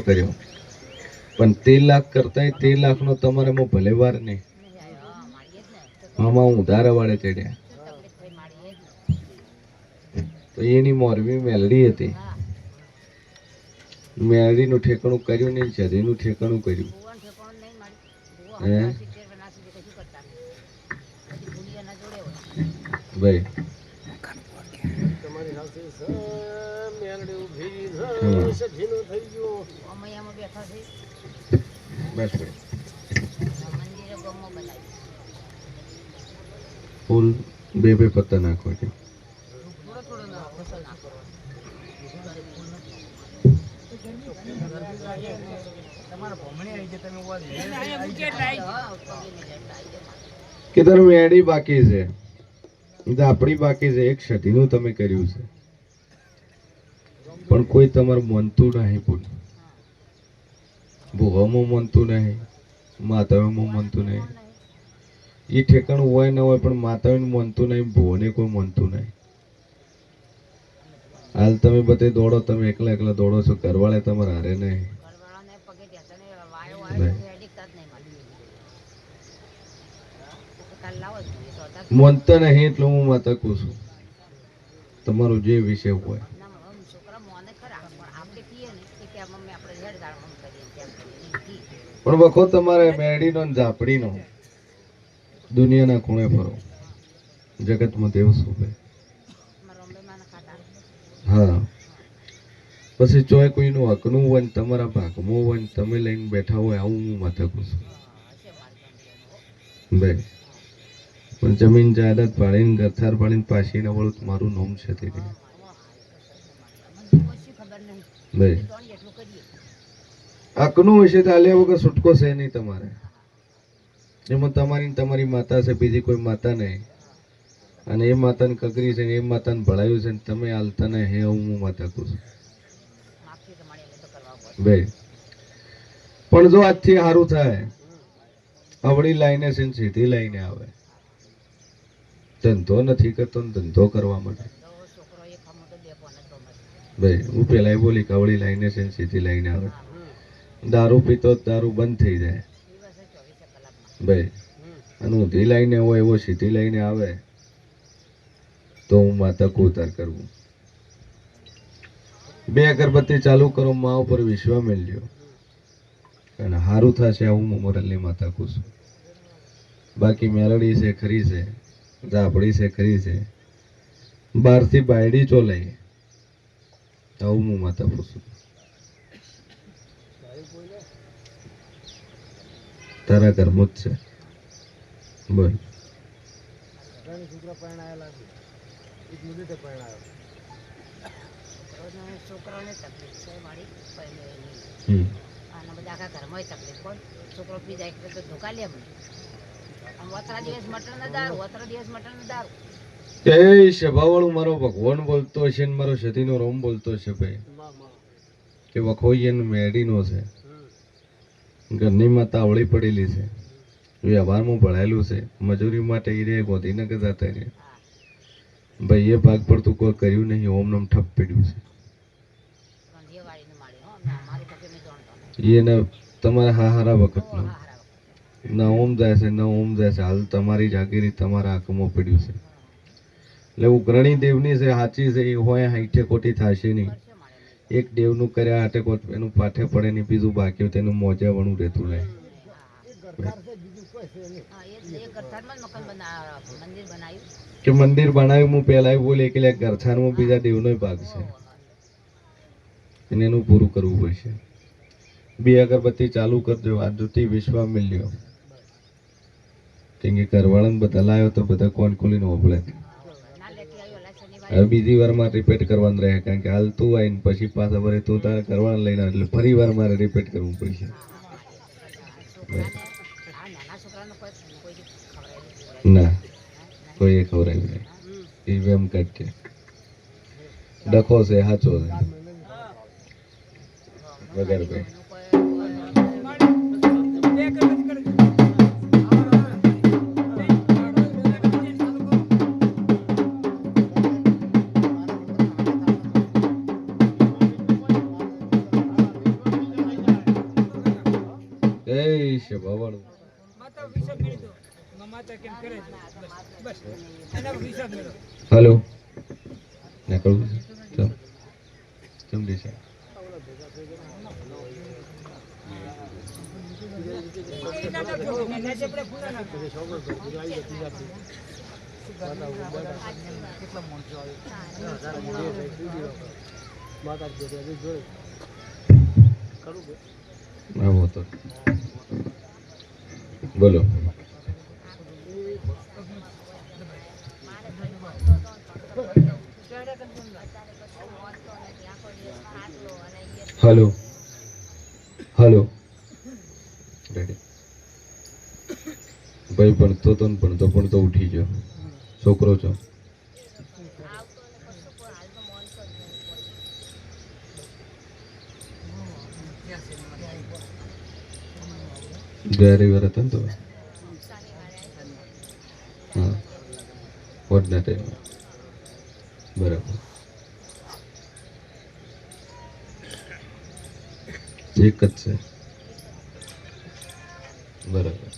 કર્યો. પણ તેર લાખ કરતા તેર લાખનો તમારે મો ભલે વાર નહીં. આમાં હું ઉધારા વાળે ચડ્યા. તો એની મોરબી મેલડી હતી. મેલડીનું ઠેકાણું કર્યું નહીં સદીનું ઠેકાણું કર્યું. હે? ભાઈ. ફૂલ બે બે પત્તા નાખો કે તારું મેડી બાકી છે. આપણી બાકી છે, એક સતીનું તમે કર્યું છે. પણ કોઈ તમારું મનતું નહીં પૂરું ભૂવામાં મનતું નહીં માતાઓમાં મનતું નહીં. એ ઠેકાણું હોય ન હોય પણ માતાઓને મનતું નહીં ભૂવને કોઈ મનતું નહીં. હાલ તમે બધે દોડો તમે એકલા એકલા દોડો છો ઘરવાળે તમારે હારે નહીં. મનતા નહીં એટલે હું માતા કહું છું. તમારું જે વિષય હોય. પણ વખો તમારે મેડીનો ઝાપડીનો દુનિયાના ખૂણે ફરો. જગતમાં દેવ શોભે હા. પછી ચોય કોઈનું હકનું હોય ને તમારા ભાગમાં હોય ને તમે લઈને બેઠા હોય, આવું હું માથે કહું છું ભાઈ પણ જમીન જાયદાદ પાડીને, ગરથાર પાડીને પાછી ના વળું મારું નામ છે તે. કહે. હકનું હશે તો આલ્યા વગર છૂટકો છે નહીં તમારે. એમાં તમારી તમારી માતા છે, બીજી કોઈ માતા નહીં. અને એ માતાને કગરી છે ને એ માતાને ભળાયું છે તમે હાલતા ને હે હું માતા કહું છું. ભાઈ પણ જો આજથી સારું થાય, અવળી લાઈને છે ને સીધી લાઈને આવે. ધંધો નથી કરતો ધંધો કરવા માટે. ભાઈ હું પેલા બોલી કે આવડી લાઈને છે ને સીધી લાઈને આવે. દારૂ પીતો દારૂ બંધ થઈ જાય. ભાઈ, અને ઊંધી લઈને હોય એવો સીધી લઈને આવે, તો હું માતા કુતાર કરવું બે અગરબત્તી ચાલુ કરો મા ઉપર વિશ્વા મેળ્યો અને સારું થશે, હું મોરલની માતા છું બાકી મેલડી છે, ખરી છે, ઝાપડી છે, ખરી છે. બહારથી બાયડી ચો લઈ આવું હું માતા પૂછું તારા ઘરમાં જ છે. બોલ. છે છોકરાને તકલીફ છે મારી અને બધા આખા ઘરમાં તકલીફ પણ છોકરો પી જાય એટલે ધોકા લે મને વતરા દિવસ મટન ને દારૂ દિવસ મટન ને દારૂ જય સભાવાળું મારો ભગવાન બોલતો હશે ને મારો સતીનો રોમ બોલતો હશે ભાઈ. કે વખોઈ મેડીનો છે. ઘરની માતા અવળી પડેલી છે. વ્યવહારમાં ભણાયેલું છે. મજૂરી માટે એ રે ગોધીનગર જતા રહ્યા ભાઈએ ભાગ પડતું કોઈ કર્યું નહીં, ઓમ નામ ઠપ પડ્યું છે. એને તમારા હા હારા વખતનો. ના ઓમ જાય છે, ના ઓમ જાય છે. હાલ તમારી જાગીરી તમારા હાથમાં પડ્યું છે. એટલે ઉગ્રણી દેવની છે સાચી છે, એ હોય હાઈઠે ખોટી થશે નહીં. એક દેવનું કર્યા હાટે કોટ એનું પાઠે પડે ને બીજું બાકી હોય તેનું મોજા વણું રહેતું રહે. છે છે કે મંદિર બનાવ્યું, હું પહેલા બોલે કે લે ગરથાનમાં બીજા દેવનો ભાગ છે. અને એનું પૂરું કરવું પડશે બે અગરબત્તી ચાલુ કરજો, આ જુતી વિશ્વા મિલ્યો. કેમ કે કરવાળાને બધા લાવ્યો તો બધા કોણ ખોલીને હોભળે ના લેતી આવ્યો લા શનિવારે હવે બીજી વાર મારે રિપીટ કરવાનું રહે, કારણ કે હાલ તું આવીને પછી પાછા વરે તું તારે કરવાનું લઈને એટલે ફરી વાર મારે રિપીટ કરવું પડશે. ના, કોઈ એ ખવડાવ્યું નહીં. એ એમ છે ડખો છે સાચો છે. વગર ભાઈ એના વિષાદ મેળવો. હાલો. નીકળવું છે. ચાલ. ચમડી છે એ આવો તો. બોલો. હાલો. હાલો. રેડી ભાઈ ભણતો તો ભણતો પણ તો ઉઠી ગયો. છોકરો છો. ગયા રવિવારે હતા. ને તો હા. વડના ટાઈમે. બરાબર. એક જ છે. બરાબર.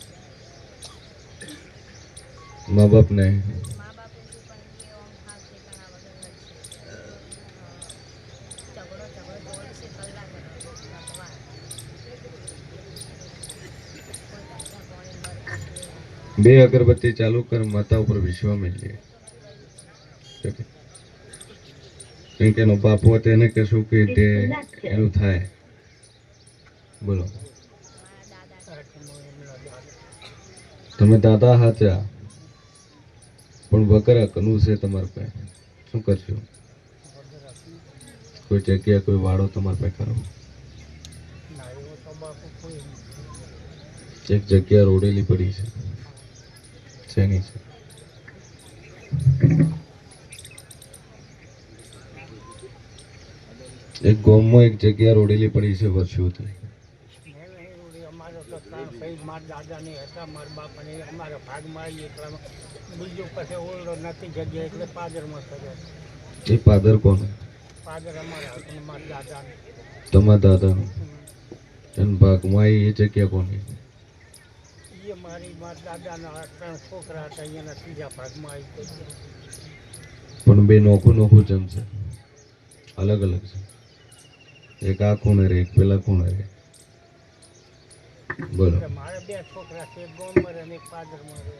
મા બાપ બે અગરબત્તી ચાલુ કર માતા ઉપર વિશ્વા મેળવીએ કેમ કે એનો બાપ હોત એને કહેશું કે તે એનું થાય. બોલો. તમે દાદા હાચા પણ વગર કનું છે તમારા પાસે. શું કરશો? કોઈ જગ્યા કોઈ વાળો તમારા પાસે કરો એક જગ્યા રોડેલી પડી છે. શેની છે? એક ગોમમાં એક જગ્યા રોડેલી પડી છે વર્ષોથી. એ પાદર કોણ? તમારા દાદાનું? અને ભાગમાં એ જગ્યા કોની? મારી મારા દાદાના ત્રણ છોકરા હતા અહીંયાના ત્રીજા ભાગમાં આવી પણ બે નોખું નોખું જમશે અલગ અલગ છે. એક આ ખૂણે રે એક પેલા ખૂણે રે બોલો. મારે બે છોકરા છે એક ગોમર અને એક પાદરમાં રહે.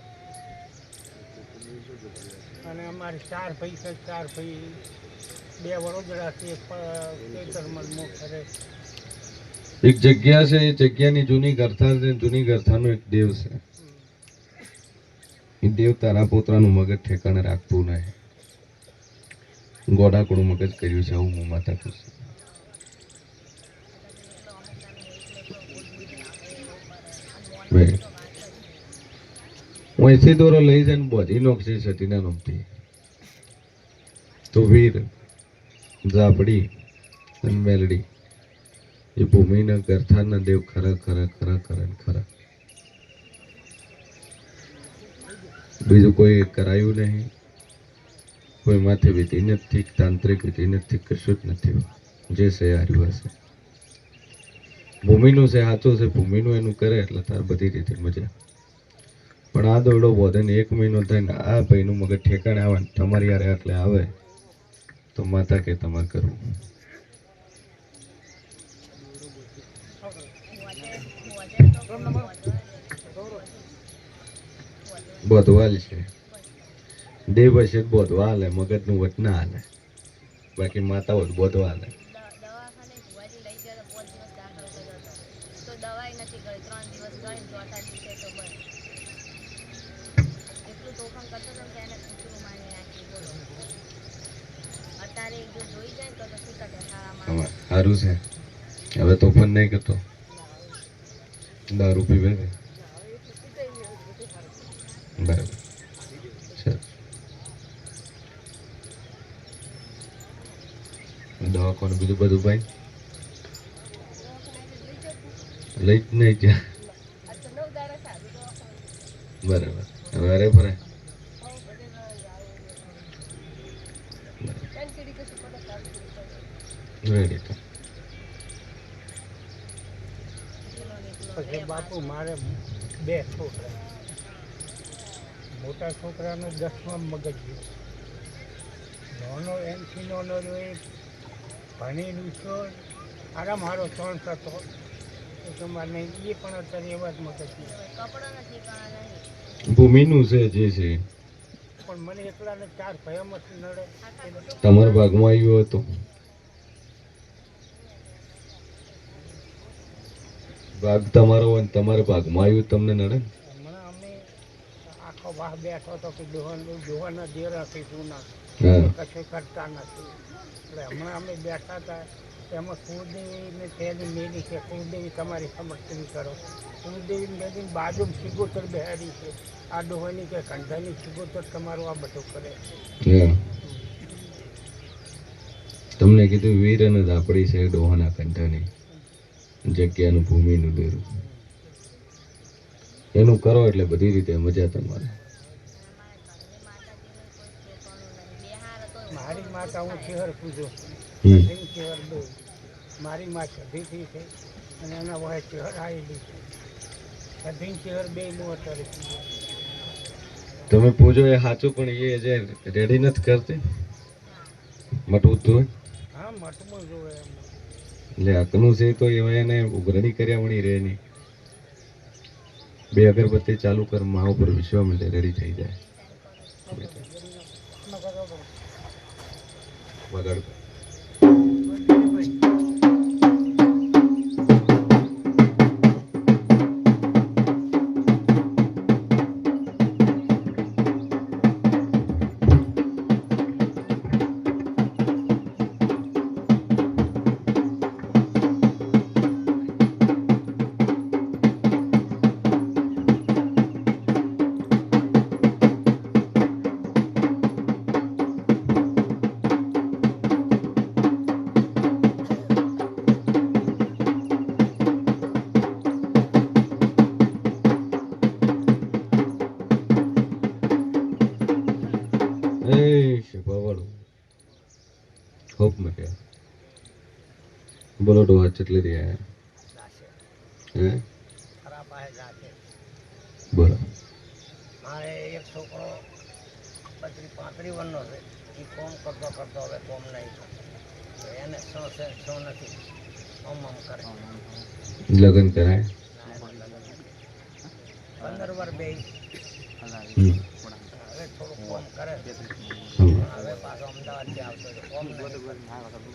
અને અમારે ચાર ભાઈ છે ચાર ભાઈ. બે વડોદરા છે એક કેતરમાં મોખરે એક જગ્યા છે, એ જગ્યાની જૂની ગરથા છે, જૂની ગરથાનો એક દેવ છે. એ દેવ તારા પોતાનું મગજ ઠેકાણે રાખતું નહીં. ગોડાકુડું મગજ કર્યું છે હું માતા ખુશ હું અહીંથી દોરો લઈ જઈને બોધી નોખશે સતીના નમતી તો વીર, ઝાપડી અને મેલડી. એ ભૂમિના ગરથાના દેવ ખરા ખરા ખરા ખરા ખરા. બીજું કોઈ કરાયું નહીં. કોઈ માથે વિધિ નથી, તાંત્રિક વિધિ નથી, કશું જ નથી જે છે હાર્યું હશે. ભૂમિનું છે, સાચું છે, ભૂમિનું એનું કરે એટલે તાર બધી રીતે મજા. પણ આ દોડો વધે એક મહિનો થાય ને આ ભાઈનું મગજ ઠેકાણે આવે ને તમારી યારે એટલે આવે, તો માતા કે તમારે કરવું બોધવાલ છે દેવ હશે તો બોધવા હાલે મગજનું વટ ના હાલે બાકી માતા હોત બોધવા હાલે દવાખાને ભુવાજી લઈ ગયા તો પાંચ દિવસ દાખલ કર્યો હતો તો દવાઈ નથી કરી ત્રણ દિવસ ગઈ ચોથા દિવસે તો બસ એટલું તોફાન કરતો હતો કે એને કૂતરું મારી નાખી બોલો. અત્યારે જો સારા હવે સારું છે. હવે તોફાન નહીં કરતો. દારૂ પીવે ને બરાબર. દવાખાનું બીજું બધું ભાઈ? લઈ જ નહીં ત્યાં બરાબર. હવે અરે ફરે. રેડી તો એકલો ને એકલો પછી બાપુ મારે બે છોકરા. મોટા છોકરાનો દસમા મગજ ગયો નાનો એમથી નાનો એ ભણી લૂછો આરામ હારો ત્રણ થતો તમારે નહીં એ પણ અત્યારે એવા જ મગજ ગયું કપડો નથી કાણા નહીં ભૂમિનું છે જે છે. પણ મને એકલાને ચાર ભયામાંથી નડે. તમારા ભાગમાં આવ્યું હતું. ભાગ તમારો હોય તમારા ભાગમાં આવ્યું તમને નડે આખો વાહ બેઠો હતો કે દોહન દોહનના દેર હતી શું ના કશું કરતા નથી. એટલે હમણાં અમે બેઠા હતા એમાં કુળદેવીને તેની મેલી છે. કુળદેવી તમારી સમર્થન કરો. કુળદેવી બાજુમાં સિગોતર બેહારી છે. આ ડોહાની કે કંઠાની સિગોતર તમારું આ બધું કરે તમને કીધું વીર અને દાપડી છે ડોહાના કંઠાની જગ્યાનું ભૂમિનું દેરું એનું કરો એટલે બધી રીતે મજા તમારે. મારી માતા હું ચેહર પૂજો. ચેહર બે મારી માં સધીથી છે અને એના વહે ચહેર આવેલી છે. સધી ચહેર બે હું અત્યારે તમે પૂજો એ સાચું પણ એ જે રેડી નથી કરતી? મટવું તું હા મટવું જોવે એમ. એટલે હકનું છે તો એવા એને ઉઘરણી કર્યા વળી રહે નહીં. બે અગરબત્તી ચાલુ કર મા ઉપર વિશ્વા માટે રેડી થઈ જાય. વગાડ બોલો ડોહા ચટલી રહ્યા હે ખરાબ આવે જાતે બોલો મારે એક છોકરો પચીસ પાંત્રીસ વર્ષનો છે એ કોમ કરતો કરતો હવે કોમ નહીં તો એને શું છે શું નથી આમ આમ કરે લગ્ન કરાય પંદર વાર બે હમ. હવે થોડું કોમ કરે હમ. હવે પાછો અમદાવાદથી આવતો હતો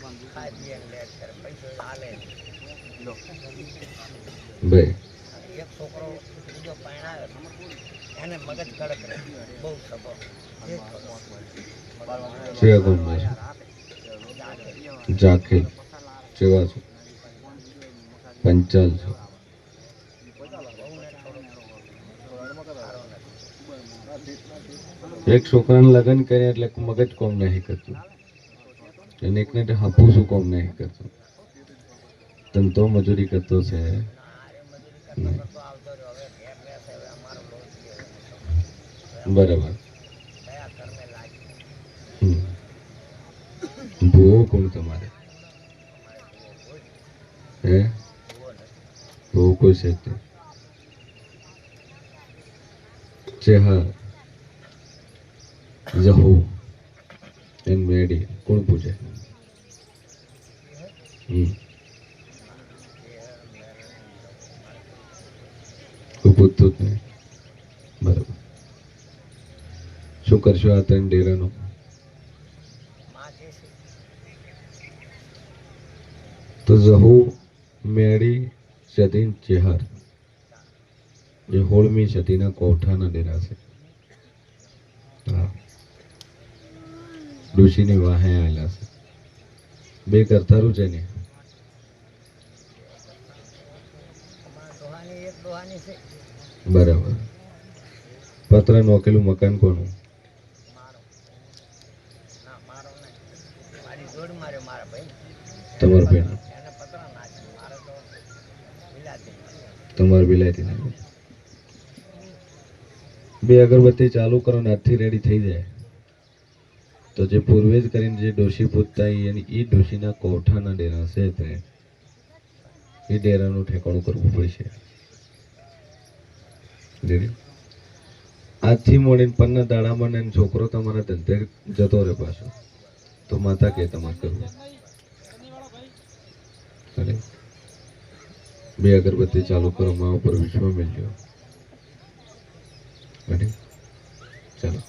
નહીં ખાય પીએ લે કરે પૈસો હાલે એક છોકરો બીજો પરણાવ્યો એને મગજ કડક બહુ સભો પંચાલ છો. એક છોકરાને લગ્ન કર્યા એટલે મગજ કોમ નહીં કરતું. અને એકને શું કોમ નહીં કરતું. ધંધો મજૂરી કરતો છે. બરાબર. ભૂવો કોણ તમારે. હે? ભૂવો કોઈ છે તે નહીં. જહુ એન મેડી કોણ પૂછે? પૂછતું જ નહીં. શું કરશો આ ત્રણ ડેરાનું? જે તો જહુ, મેળી, સતીન, ચેહર. એ હોળમી સતીના કોઠાના ડેરા છે હા ડોશીની વાહે આવેલા છે. બે કરતારું છે ને. બરાબર. પત્ર નોકેલું મકાન કોનું? તમારું બેન. નાખ્યો તમારે વિલાયતી નાખી બે અગરબત્તી ચાલુ કરો ને આજથી રેડી થઈ જાય. તો જે પૂર્વેજ કરીને જે ડોશી પૂજતા એની એ ડોશીના કોઠાના ડેરા છે તે. એ ડેરાનું ઠેકાણું કરવું પડશે. આજથી મોડીને પન્ના દાડામાં ને છોકરો તમારા ધંધે જતો રહે પાછો. તો માતા કે તમારે કરવું? બે અગરબત્તી ચાલુ કરો મા ઉપર વિશ્વ મેળ્યો ચાલો.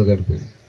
Magarpel.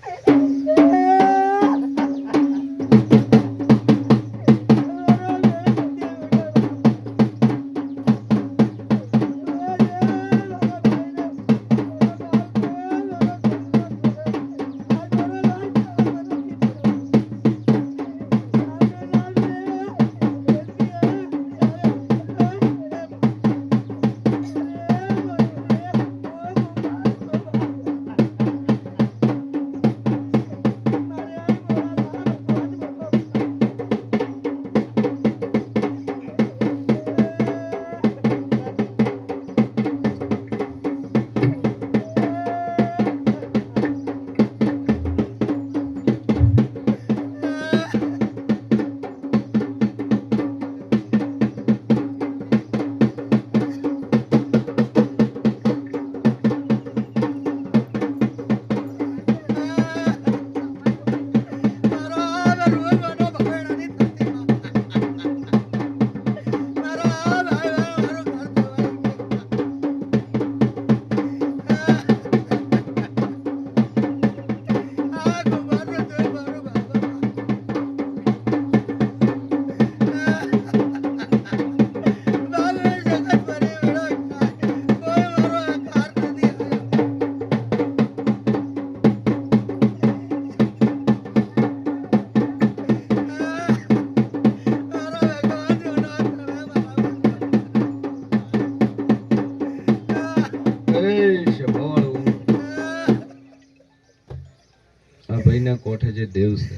દેવ છે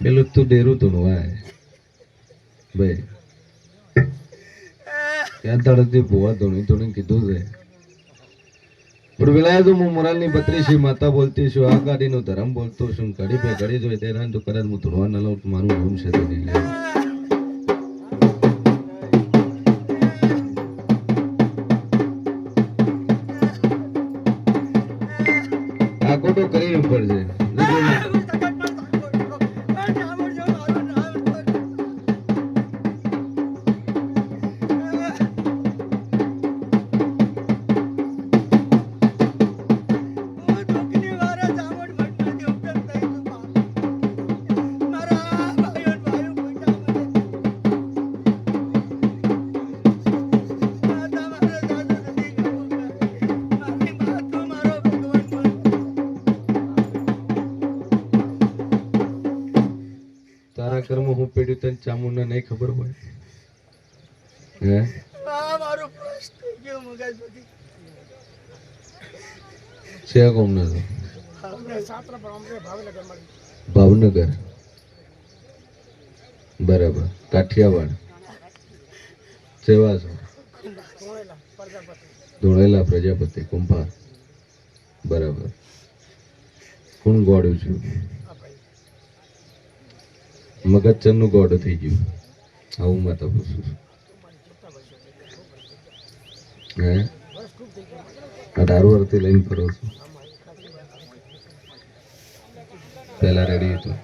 પેલું તું ડેરું તું વાય ભાઈ ત્યાં તળથી ભુવા ધોણી ધોણી કીધું છે પણ પેલા તો હું મોરાલની બત્રીસી માતા બોલતી છું આ ગાડીનો ધરમ બોલતો છું ઘડી પે ઘડી જોઈ તે રાન કદાચ હું ધોળવા ન લઉં મારું ગુમ છે તે લે આખો તો કરી ઉપર છે ચામુંડા નહીં ખબર હોય. હે? મારું પ્રશ્ન ગયો છે કોમ ભાવનગર બરાબર. કાઠિયાવાડ? સેવા છો ધોળેલા પ્રજાપતિ. કુંભાર. બરાબર. કોણ ગોડ્યું છું? આ ગોડ થઈ ગયું. આવું માતા પૂછું છું. હે? અઢાર વર્ષથી લઈને ફરો છું. પહેલા રેડી હતું.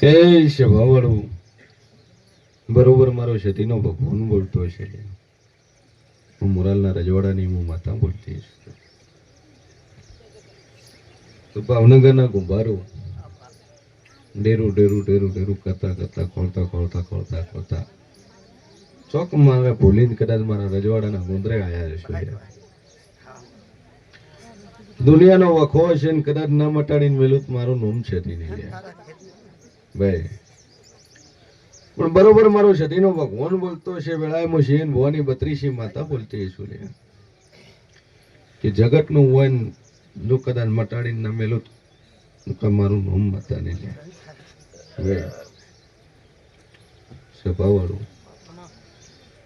કેશ સ્વભાવવાળું બરોબર મારો શતીનો ભગવાન બોલતો હશે. હું મોરાલના રજવાડાની હું માતા બોલતી તો ભાવનગરના ગુંભારો ડેરું ડેરું ડેરું ડેરું કરતા કરતા ખોલતા ખોલતા ખોલતા ખોલતા ચોક મારા ભૂલીને કદાચ મારા રજવાડાના ગુંદરે આયા છે દુનિયાનો વખો છે કદાચ ના મટાડીને મેલું મારું નોમ છે નહીં. ભાઈ પણ બરોબર મારો સતીનો ભગવાન બોલતો છે, વેળાએ હું શેન ભવાની બત્રીસી માતા બોલતી છું કે જગતનું વન જો કદાચ મટાડીને ના મેલું તો મારું નામ માતા ને લે ભાઈ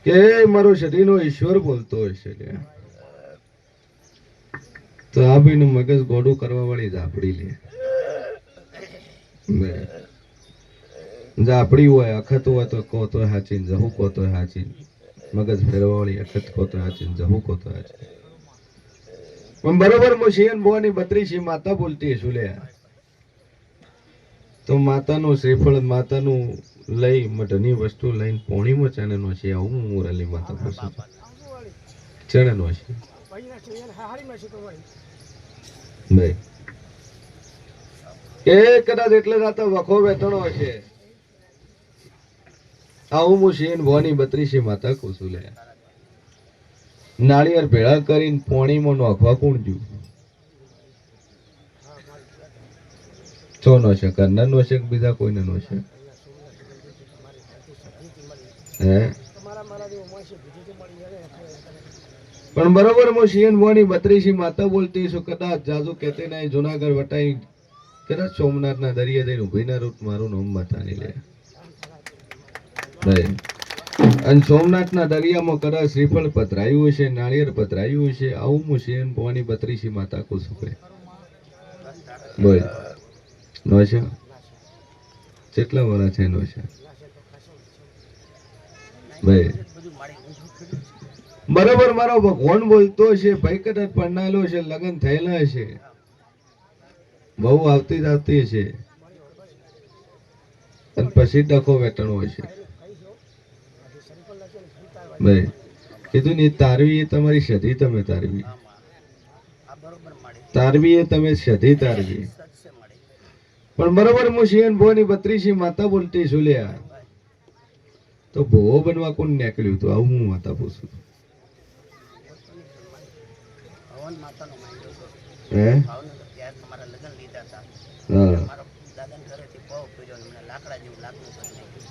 કે મારો સતીનો ઈશ્વર બોલતો હશે લે તો આ ભાઈનું મગજ ગોડું કરવા વાળી ઝાપડી લે બે. હોય, અખત હોય તો કહો તો હાચી જહુ કહો તો હાચી મગજ ફેરવાળી અખત કહો તો હાચી જહુ કહો તો હાચી પણ બરોબર મુશિયન બોની બત્રીસી માતા બોલતી હશું લે. તો માતાનું શ્રીફળ, માતાનું લઈ મઢની વસ્તુ લઈને પોણીમાં ચાનેનો છે, આવું મુરલી માતા પૂછું છું. ચણેનો છે. છે છે ભાઈ એ કદાચ એટલે રાતે વખો વેતણો હશે. આવું શેન, વોની બત્રીસી માતા કુસુ લે. નાળિયેર ભેળા કરીને પોણીમાં નોખવા કોણ જુ ચો નો છે કરનાર નો છે બીજા કોઈને નો છે હે? પણ બરોબર હું શિયન ભવાની બત્રીસી માતા બોલતી છું, કદાચ જાજુ કહેતી નહીં, જુનાગઢ વટાઈ, કદાચ સોમનાથના દરિયા દઈને ઉભીના રૂટ મારું નામ માતાની લે. ભાઈ અને સોમનાથના દરિયામાં કદાચ શ્રીફળ પધરાયું હશે નાળિયેર પતરાયું હશે, આવું હું શિયન પોવાની બત્રીસી માતા કહું છું ભાઈ બોલ. નો છે? કેટલા વર્ષ છે નો છે? ભાઈ. બરોબર, મારો ભગવાન બોલતો છે કદાચ પરણાયેલો છે, લગ્ન થયેલા હશે બહુ આવતી જ આવતી હશે અને પછી ડખો વેટણો હશે ભાઈ કીધું ને તારવી એ તમારી સધી તમે તારવી. તારવી એ તમે સધી તારવી. પણ બરોબર હું શિયન ભોની બત્રીસી માતા બોલતી છું લ્યા. તો ભોવો બનવા કોણ નીકળ્યું હતું આવું હું માતા પૂછું હે? હા મારા દાદાને ઘરેથી પગ કર્યો ને મને લાકડા જેવું લાગતું કરી નાખ્યું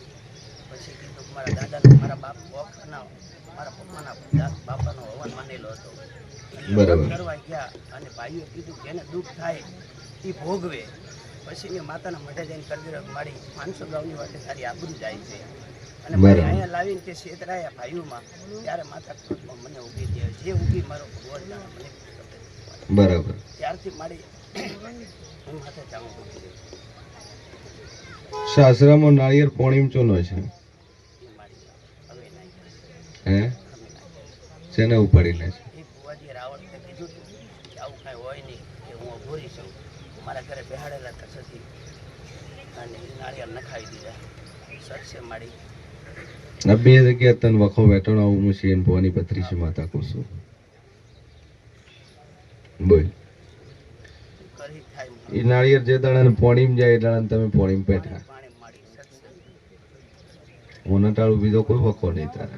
પછી કીધું કે મારા દાદાને મારા બાપ વખતના મારા પપ્પાના દા- બાપાનો હવન માનેલો હતો બરાબર. કરવા ગયા અને ભાઈઓએ કીધું જેને દુઃખ થાય એ ભોગવે. પછી મેં માતાના મઢે જઈને કરજર મારી પાંચસો ગાઉની વાટે તારી આબરૂ જાય છે. અને મારે અહીંયા લાવીને તે છેતરાયા ભાઈઓમાં ત્યારે માતા ક્રોધમાં મને ઊભી દે જે ઊભી મારો ભગવાન જાણે મને બરાબર. ત્યારથી મારી હું માથે ચાલુ દઉં. સાસરામાં નાળિયેર પોણીમ ચોનો છે? હે? શેને ઉપાડી લે છે એ ભુવાજીએ રાવણને કીધું હતું કે આવું કાંઈ હોય નહીં કે હું અઘોરી છું મારા ઘરે બેહાડેલા હતા સતી અને નાળિયેર નખાવી દીધા. સરસે આ બે જગ્યા તન વખો વેટણ આવું હું શિયન ભવાની બત્રીસી માતા કહું છું. બોલ. એ નાળિયેર જે દાણાને પોણીમ જાય એ દાણાને તમે પોણીમ બેઠા પાણી મારી સત છે. ઓના ટાળું બીજો કોઈ વખો નહીં તારે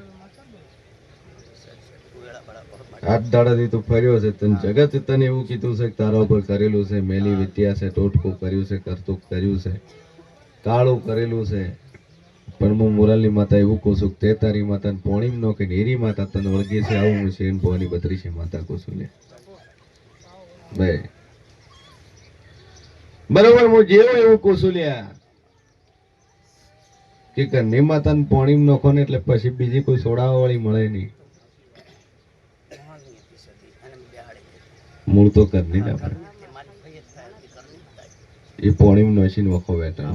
સત છે વેળા બળા બહુ મારી આઠ દાડાથી તું ફર્યો છે તને જગત તને એવું કીધું છે કે તારા ઉપર કરેલું છે મેલી વિદ્યા છે ટોટકું કર્યું છે કરતું કર્યું છે કાળું કરેલું છે. પણ હું મુરાલી માતા એવું કહું છું તે તારી માતા પોણીમ નો કે નેરી માતા તને વળગી છે આવું હું શેન ભવાની છે માતા કહું છું લે ભાઈ. બરોબર હું જેવું એવું કહું છું લ્યા. કે ઘરની માતાને પોણીમ નોખો ને એટલે પછી બીજી કોઈ સોડાવાળી વાળી મળે નહીં મહાની હતી સતી અને મેં બેહાડી દીધી મૂળ તો ઘરની જ આપણે. એ પોણી નોશીને વખો બેઠા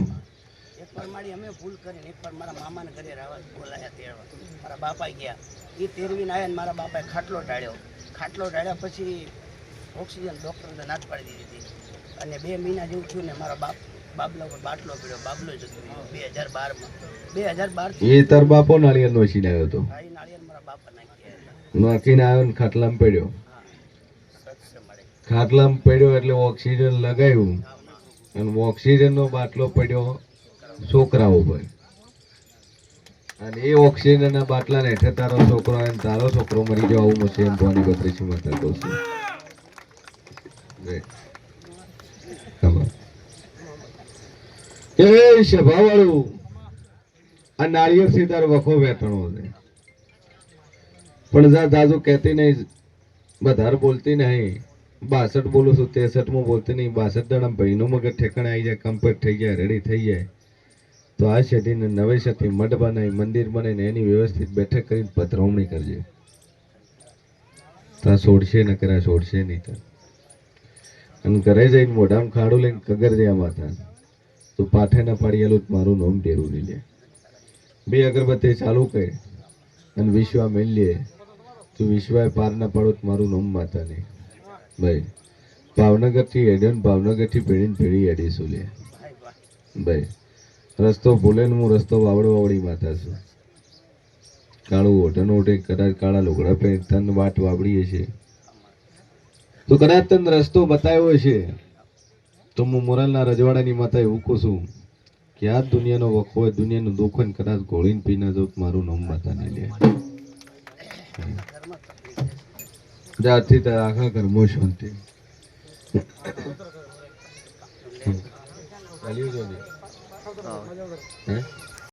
એક અમે ભૂલ કરીને એક વાર મારા મામાને ઘરે રહેવા બોલાયા તેડવા મારા બાપા ગયા એ તેરવીને આવ્યા ને મારા બાપાએ ખાટલો ટાળ્યો ખાટલો ટાળ્યા પછી ઓક્સિજન ડૉક્ટરને નાચ પાડી દીધી હતી અને બે મહિના જેવું થયું ને મારા બાપ બાબલો ઉપર બાટલો પીડ્યો બાબલો જતો બે હજાર બારમાં બે હજાર બાર એ તાર બાપો નાળિયેર નોશીને આવ્યો હતો. નાળિયેર મારા બાપા નાખી નાખીને આવ્યો ને ખાટલામાં પડ્યો. ખાટલામાં પડ્યો એટલે ઓક્સિજન લગાવ્યું અને ઓક્સિજનનો બાટલો પડ્યો છોકરા ઉપર. અને એ ઓક્સિજનના બાટલાને હેઠળ તારો છોકરો આવે ને તારો છોકરો મરી ગયો, આવું મશે એમ ભવાની બત્રીસી માતા કહું છું. એ સભાવાળું, આ નાળિયેર સીધાર વખો વેઠણો પણ જા દાદુ કહેતી નહીં, વધારે બોલતી નહીં. બાસઠ બોલું છું ત્રેસઠમાં બોલતી નહીં, બાસઠ દાડા ભાઈનું મગજ ઠેકાણે આવી જાય કમ્પ્લીટ થઈ જાય રેડી થઈ જાય. તો આ શેઠીને નવેસરથી મઠ બનાવી મંદિર બનાવીને એની વ્યવસ્થિત બેઠક કરીને પધરાવણી કરજે. ત્યાં છોડશે ન કર્યા, છોડશે નહીં તો. અને ઘરે જઈને મોઢામાં ખાડું લઈને કગર દે માતા તો. પાઠે ના પાડીયેલું મારું નામ ઢેરું નહીં લે. બે અગરબત્તી ચાલુ કહે અને વિશ્વા લે. તું વિશ્વાએ પાર ના પાડો મારું નામ માતા નહીં. ભાઈ. ભાવનગરથી હેડ્યો ભાવનગરથી પેઢીને પેઢી હેડીશું લે. ભાઈ, રસ્તો ભૂલે ને હું રસ્તો વાવડો વાવડી માતા છું. કાળું ઓઢન ઓઢે કદાચ કાળા લુગડા પહેરી તન વાટ વાવડીએ છે તો કદાચ તન રસ્તો બતાવ્યો છે તો હું મોરલના રજવાડાની માતા એવું કહું છું કે આ દુનિયાનો વખો દુનિયાનું દુઃખ હોય કદાચ ગોળીને પીને જો મારું નામ માતા નહીં લે. જાતથી તારા આખા કર્મો શાંતિ. ચાલ્યું હે?